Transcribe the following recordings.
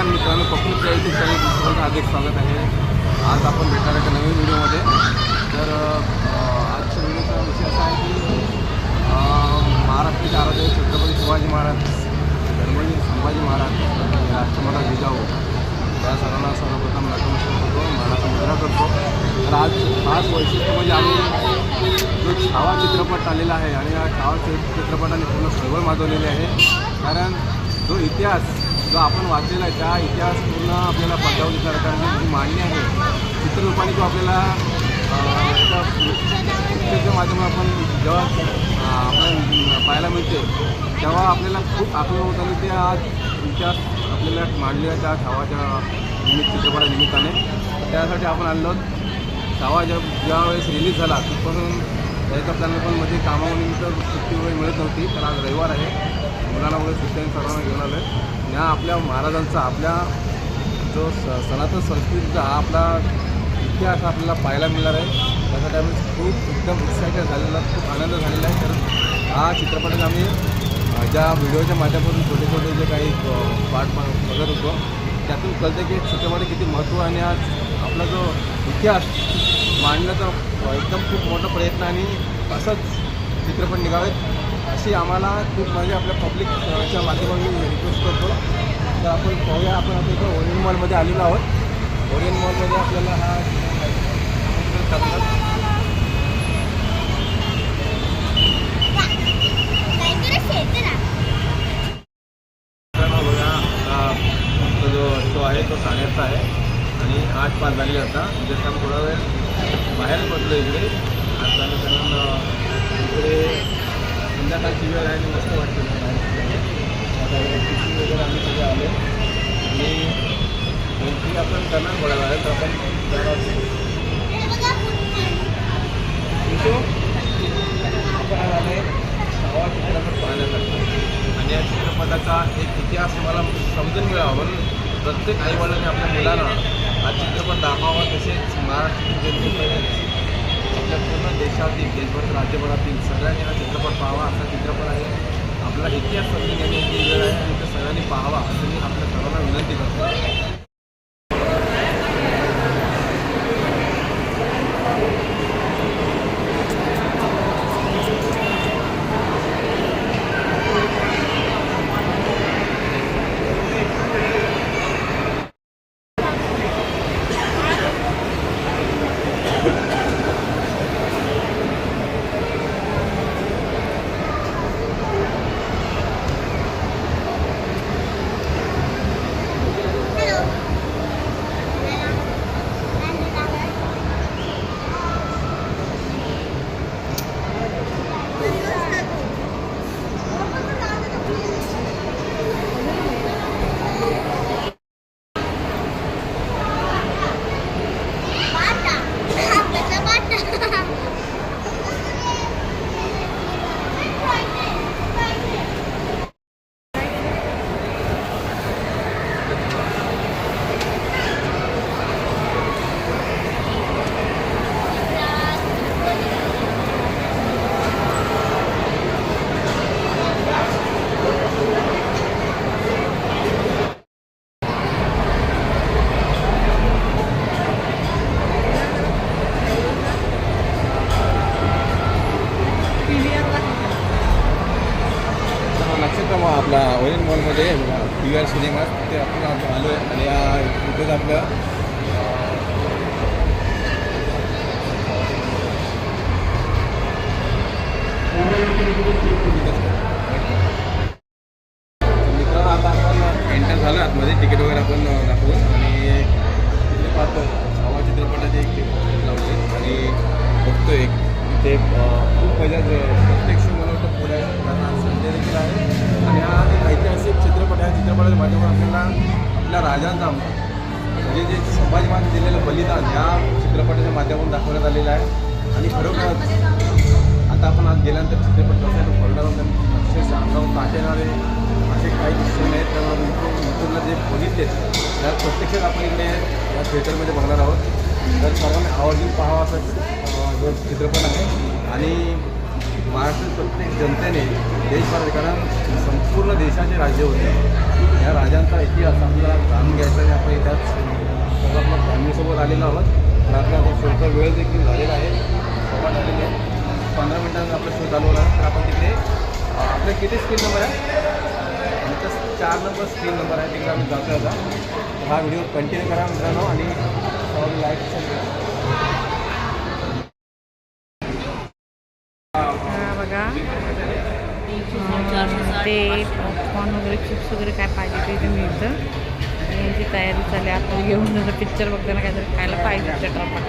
नमस्कार मित्रांनो पकडूच्या YouTube channel तुमचं अधिक स्वागत आहे. आज आपण भेटणार आहे एका नवीन व्हिडिओमध्ये. तर आजच्या व्हिडिओचा विषय असा आहे की अं, महाराष्ट्राचे आराध्य छत्रपती शिवाजी महाराज धर्मवीर संभाजी महाराज राष्ट्रमाता जिजाऊ या सर्वांना सर्वप्रथम नतमस्तक करतो मनाचा मुद्रा करतो. तर आज खास वैशिष्ट्य म्हणजे आम्ही जो छावा चित्रपट आलेला आहे आणि या छावा चित्रपटाने पूर्ण चळवळ माजवलेली आहे. कारण जो इतिहास जो आपण वाचलेला आहे त्या इतिहास पूर्ण आपल्याला पडद्यावर सरकारची जी मांडणी आहे चित्ररूपाने जो आपल्याला अं, माध्यमात पुस्तकाच्या माध्यमातून आपण जेव्हा आपण पाहायला मिळते तेव्हा आपल्याला खूप आकलन होत आणि ते आज इतिहास आपल्याला मांडलेला त्या छावाच्या निमित्त चित्रपटा निमित्ताने. त्यासाठी आपण आलो छावा ज्या ज्यावेळेस रिलीज झाला तिथपासून त्याच्या प्लॅन पण मध्ये कामानिमित्त सुट्टी वगैरे मिळत नव्हती तर आज रविवार आहे. मुलांना वगैरे सुट्ट्यांनी सर्वांना घेऊन आहे ह्या या आपल्या महाराजांचा आपल्या जो स सनातन संस्कृतीचा हा आपला इतिहास आपल्याला पाहायला मिळणार आहे. त्यासाठी आम्ही खूप एकदम एक्सायटेड झालेला खूप आनंद झालेला आहे. कारण हा चित्रपटात आम्ही ज्या व्हिडिओच्या माध्यमातून छोटे छोटे जे काही पार्ट बघत होतो त्यातून कळतं की चित्रपट किती महत्त्व आणि आज आपला जो इतिहास मांडण्याचा एकदम खूप मोठा प्रयत्न आणि असंच चित्रपट निघावेत. अशी आम्हाला खूप म्हणजे आपल्या पब्लिकच्या माध्यमातून रिक्वेस्ट करतो. तर आपण पाहूया आपण आता इथं ओरियन मॉलमध्ये आलेलो आहोत. ओरियन मॉलमध्ये आपल्याला हा बघा जो शो आहे तो साडेआठचा आहे आणि आठ पाच झाले आता जस्ट थोडा वेळ बाहेर पडलो इकडे. आता आम्ही इकडे संध्याकाळची वेळ आहे आणि मस्त वाटते आता तिथे वगैरे आम्ही सगळे आले. आणि एंट्री आपण करणार थोड्या आहे तर आपण जरा आपण आज आले हवा चित्रपट पाहण्यासाठी. आणि या चित्रपटाचा एक इतिहास मला समजून मिळावा म्हणून प्रत्येक आईवडिलांनी आपल्या मुलांना हा चित्रपट दाखवावा तसेच महाराष्ट्र जनतेकडे देशातील देशभर राज्यभरातील सगळ्यांनी हा चित्रपट पाहावा असा चित्रपट आहे. आपला इतिहास समजून घेण्याची वेळ आहे आणि तो सगळ्यांनी पाहावा असं मी आपल्या सर्वांना विनंती करतो नक्षत्र मॉल आपला ओरियन मॉलमध्ये पी आर सिनेमा. ते आपण आता आलो आहे आणि या तिथेच आपलं मित्रांनो आता आपण एंटर झालो आतमध्ये. तिकीट वगैरे आपण दाखवून आणि इथे पाहतो हवा चित्रपटाचे एक तिकीट आणि बघतो एक. ते खूप मजा चित्रपट माध्यमातून आपल्याला आपल्या राजांचा म्हणजे जे संभाजी महाराज दिलेलं बलिदान या चित्रपटाच्या माध्यमातून दाखवण्यात आलेलं आहे. आणि खरोखर आता आपण आज गेल्यानंतर चित्रपट कसा आहे तो पडल्यानंतर अक्षरशः अंगावर काटेणारे असे काही दिसून आहेत त्यामुळे मित्रांना जे बघितले त्या प्रत्यक्षात आपण इकडे या थिएटरमध्ये बघणार आहोत. तर सर्वांनी आवर्जून पाहावा असा जो चित्रपट आहे. आणि महाराष्ट्रातील प्रत्येक जनतेने देशभरात कारण संपूर्ण देशाचे राज्य होते. या राजांचा इतिहास आपल्याला जाणून घ्यायचा आहे. आपण इथंच सगळं आपल्या फॅमिलीसोबत आलेलो आहोत. रात्री आपण आता शोचा वेळ देखील झालेला आहे. सव्वा झालेली आहे पंधरा मिनिटांनी आपला शो चालू होणार. तर आपण तिकडे आपले किती स्क्रीन नंबर आहे आमचा चार नंबर स्क्रीन नंबर आहे. तिकडे आम्ही जातो आता. हा व्हिडिओ कंटिन्यू करा मित्रांनो आणि लाईक बघा. ते पॉपकॉर्न वगैरे चिप्स वगैरे काय पाहिजे ते इथे मिळतं. आणि यांची तयारी चालली. आहे आपण घेऊन जसं पिक्चर बघताना काहीतरी खायला पाहिजे चित्रपट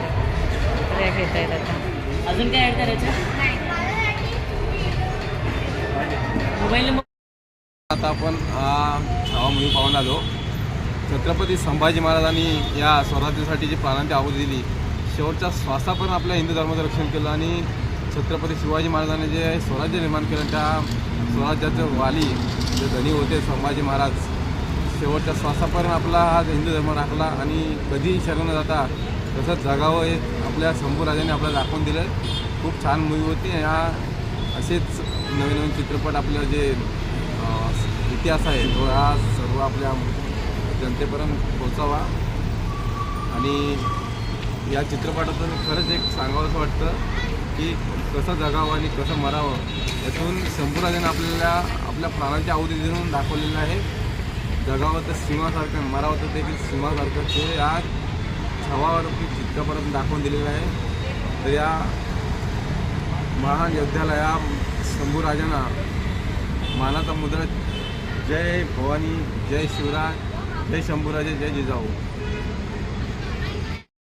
तर या घेता येत आता. अजून काय ऍड करायचं? Mobile number? आता आपण हा छावा मूवी पाहून आलो. छत्रपती संभाजी महाराजांनी या स्वराज्यासाठी जी प्राणांची आहुती दिली शेवटच्या श्वासापर्यंत आपल्या हिंदू धर्माचं रक्षण केलं आणि छत्रपती शिवाजी महाराजांनी जे स्वराज्य निर्माण केलं त्या स्वराज्याचे वाली जे धनी होते संभाजी महाराज शेवटच्या श्वासापर्यंत आपला हा हिंदू धर्म राखला आणि कधीही शरण न जाता तसंच जगावं हे आपल्या शंभूराजाने आपल्याला दाखवून दिलं. खूप छान मूवी होती. ह्या असेच नवीन नवीन चित्रपट आपलं जे इतिहास आहे तो हा सर्व आपल्या जनतेपर्यंत पोचावा आणि या चित्रपटातून खरंच एक सांगावंसं वाटतं की कसं जगावं आणि कसं मरावं यातून संपूर्णजन आपल्याला आपल्या प्राणाच्या आहुती देऊन दाखवलेलं आहे. जगावं तर सिंहासारखं मरावं तर देखील सिंहासारखं. ते या छवावरती चित्रपटातून दाखवून दिलेलं आहे. तर या महान योद्ध्याला या शंभूराजांना मानाचा मुद्रा. जय भवानी जय शिवराज जय शंभूराजे जय जिजाऊ.